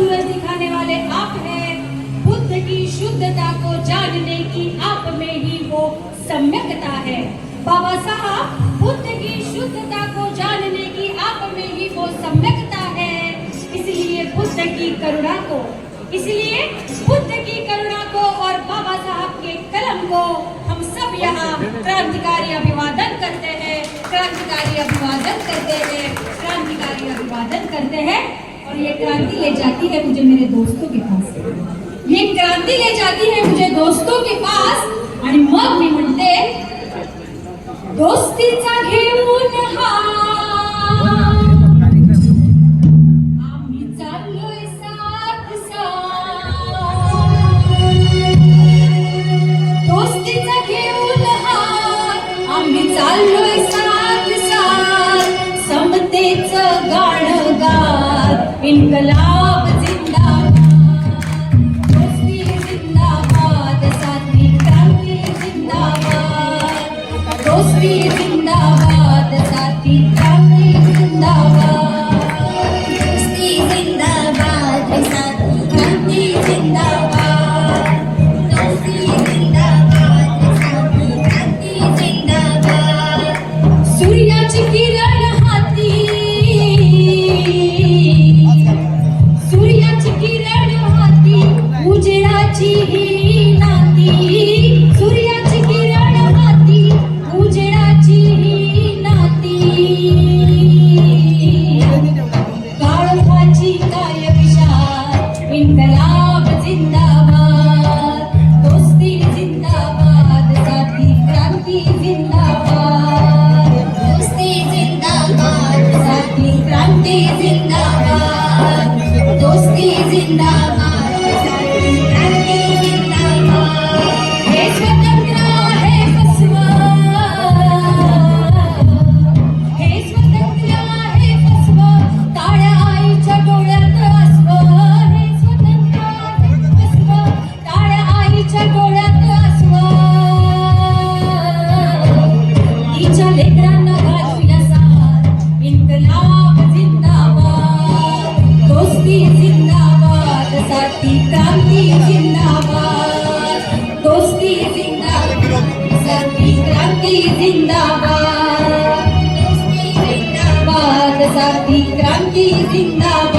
सूरज दिखाने वाले आप हैं। बुद्ध की शुद्धता को जानने की आप में ही वो सम्यकता है। बाबा साहब, बुद्ध की शुद्धता को जानने की आप में ही वो सम्यकता है। इसलिए बुद्ध की करुणा को, इसलिए बुद्ध की करुणा को और बाबा साहब के कलम को हम सब यहाँ क्रांतिकारी अभिवादन करते हैं। क्रांतिकारी अभिवादन करते हैं। क्रांतिकारी अभिवादन करते हैं। और ये क्रांति ले जाती है मुझे मेरे दोस्तों के पास। ये क्रांति ले जाती है मुझे दोस्तों के पास। आणि मग मी म्हणते दोस्तीचा घेऊन हा। चाललोय साथ साथ। समतेच गाणं इन्कलाब जिंदाबाद दोस्ती जिंदाबाद साथी क्रांती जिंदाबाद दोस्ती जिंदाबाद साथी क्रांती जिंदाबाद दोस्ती जिंदाबाद साथी क्रांती जिंदाबाद. जिंदाबाद साथी क्रांति जिंदाबाद। क्रांती जिंदाबाद दोस्ती जिंदाबाद जिंदाबाद साथी क्रांती जिंदाबाद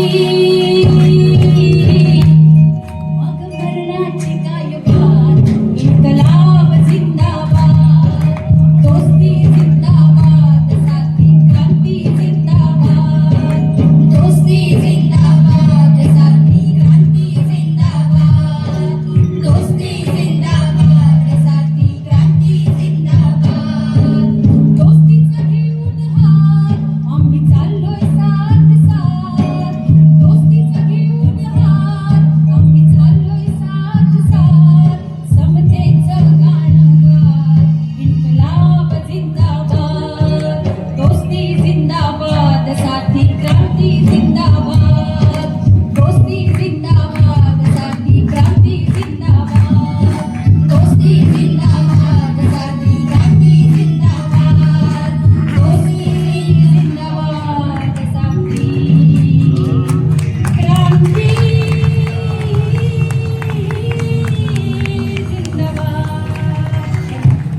Thank you.